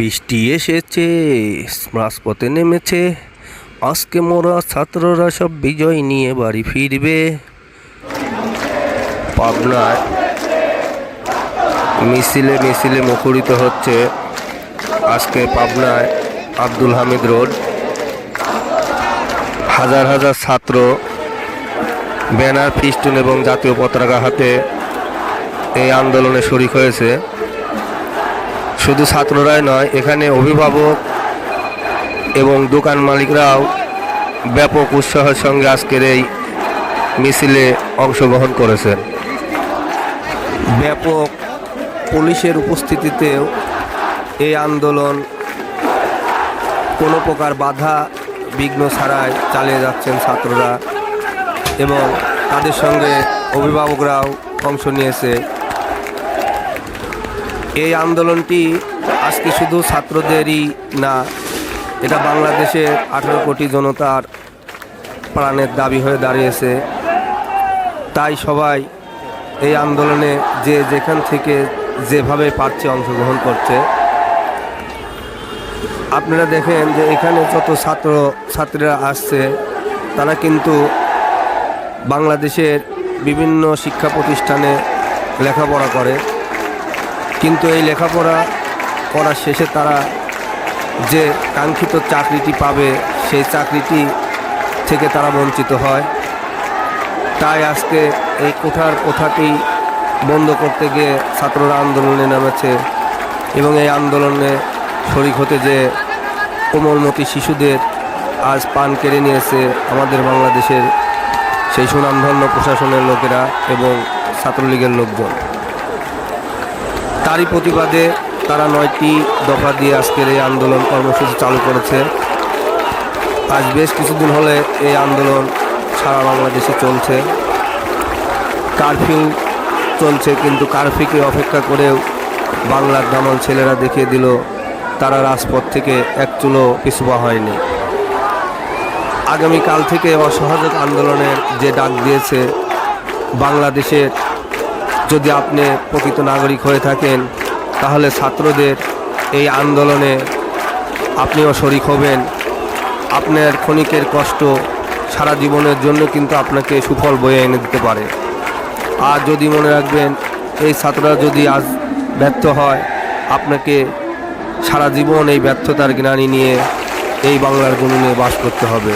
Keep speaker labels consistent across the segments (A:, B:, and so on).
A: বৃষ্টি এসেছে রাজপথে নেমেছে আজকে মোরা ছাত্ররা সব বিজয় নিয়ে বাড়ি ফিরবে পাবনায় মিছিলে মিছিলে মুখরিত হচ্ছে আজকে পাবনায় আব্দুল হামিদ রোড হাজার হাজার ছাত্র ব্যানার ফিস্টুন এবং জাতীয় পতাকা হাতে এই আন্দোলনে শরিক হয়েছে শুধু ছাত্ররাই নয় এখানে অভিভাবক এবং দোকান মালিকরাও ব্যাপক উৎসাহের সঙ্গে আজকের এই মিছিলে অংশগ্রহণ করেছেন ব্যাপক পুলিশের উপস্থিতিতেও এই আন্দোলন কোনো প্রকার বাধা বিঘ্ন ছাড়াই চালিয়ে যাচ্ছেন ছাত্ররা এবং তাদের সঙ্গে অভিভাবকরাও অংশ নিয়েছে এই আন্দোলনটি আজকে শুধু ছাত্রদেরই না এটা বাংলাদেশের আঠেরো কোটি জনতার প্রাণের দাবি হয়ে দাঁড়িয়েছে তাই সবাই এই আন্দোলনে যে যেখান থেকে যেভাবে পারছে অংশগ্রহণ করছে আপনারা দেখেন যে এখানে যত ছাত্র ছাত্রীরা আসছে তারা কিন্তু বাংলাদেশের বিভিন্ন শিক্ষা প্রতিষ্ঠানে লেখাপড়া করে কিন্তু এই লেখাপড়া করার শেষে তারা যে কাঙ্ক্ষিত চাকরিটি পাবে সেই চাকরিটি থেকে তারা বঞ্চিত হয় তাই আজকে এই কোঠার কোথাটি বন্ধ করতে গিয়ে ছাত্ররা আন্দোলনে নামেছে এবং এই আন্দোলনে শরিক হতে যে কোমলমতি শিশুদের আজ পান কেড়ে নিয়েছে আমাদের বাংলাদেশের সেই সুনামধন্য প্রশাসনের লোকেরা এবং ছাত্রলীগের লোকজন তারই প্রতিবাদে তারা নয়টি দফা দিয়ে আজকের এই আন্দোলন কর্মসূচি চালু করেছে আজ বেশ কিছুদিন হলে এই আন্দোলন সারা বাংলাদেশে চলছে কারফিউ চলছে কিন্তু কারফিউকে অপেক্ষা করেও বাংলার দামন ছেলেরা দেখিয়ে দিল তারা রাজপথ থেকে এক চুলো পিছুয়া হয়নি আগামীকাল থেকে অসহযোগ আন্দোলনের যে ডাক দিয়েছে বাংলাদেশের যদি আপনি প্রকৃত নাগরিক হয়ে থাকেন তাহলে ছাত্রদের এই আন্দোলনে আপনিও শরিক হবেন আপনার ক্ষণিকের কষ্ট সারা জীবনের জন্য কিন্তু আপনাকে সুফল বয়ে এনে দিতে পারে আর যদি মনে রাখবেন এই ছাত্ররা যদি আজ ব্যর্থ হয় আপনাকে সারা জীবন এই ব্যর্থতার জ্ঞানী নিয়ে এই বাংলার জমিনে বাস করতে হবে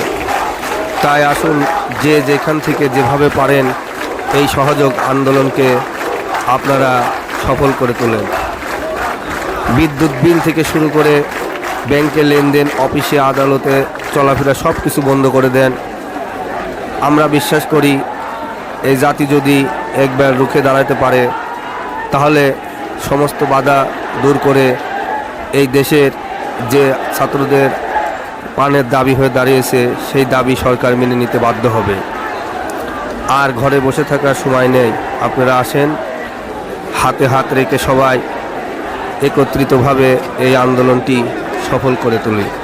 A: তাই আসুন যে যেখান থেকে যেভাবে পারেন এই সহযোগ আন্দোলনকে আপনারা সফল করে তোলেন বিদ্যুৎ বিল থেকে শুরু করে ব্যাংকে লেনদেন অফিসে আদালতে চলাফেরা সব কিছু বন্ধ করে দেন আমরা বিশ্বাস করি এই জাতি যদি একবার রুখে দাঁড়াতে পারে তাহলে সমস্ত বাধা দূর করে এই দেশের যে ছাত্রদের পানের দাবি হয়ে দাঁড়িয়েছে সেই দাবি সরকার মেনে নিতে বাধ্য হবে আর ঘরে বসে থাকার সময় নেই আপনারা আসেন হাতে হাত রেখে সবাই একত্রিতভাবে এই আন্দোলনটি সফল করে তুলি